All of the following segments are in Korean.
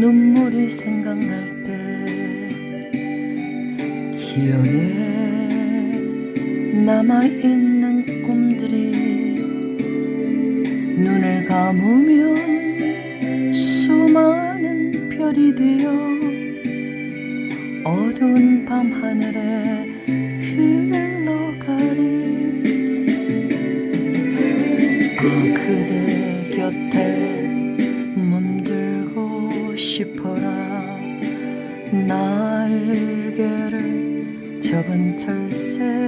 눈물이 생각날 때 기억에 남아있는 꿈들이 눈을 감으면 수많은 별이 되어 어두운 밤하늘에 흘러가리. 그 그대 곁에 싶어라. 날개를 접은 철새처럼.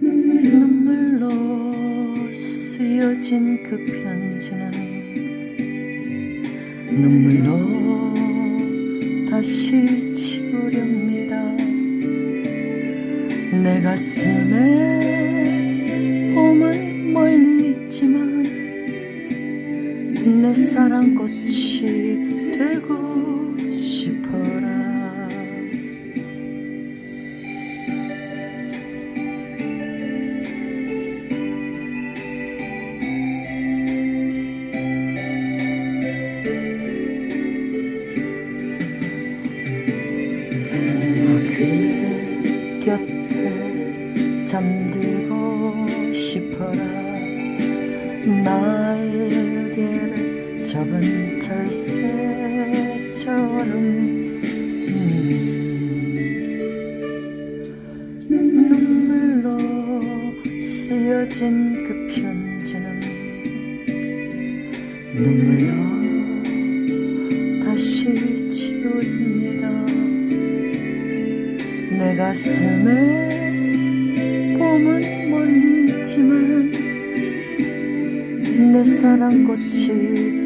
우, 눈물로 쓰여진 그 편지는 눈물로 다시 지우렵니다. 내 가슴에 내 사랑꽃이 되고 싶어라. 잠들고 싶어라. 날개를 음, 눈물로 쓰여진 그 편지는 눈물로 다시 지우립니다. 내 가슴에 봄은 멀리 있지만 내 사랑 꽃이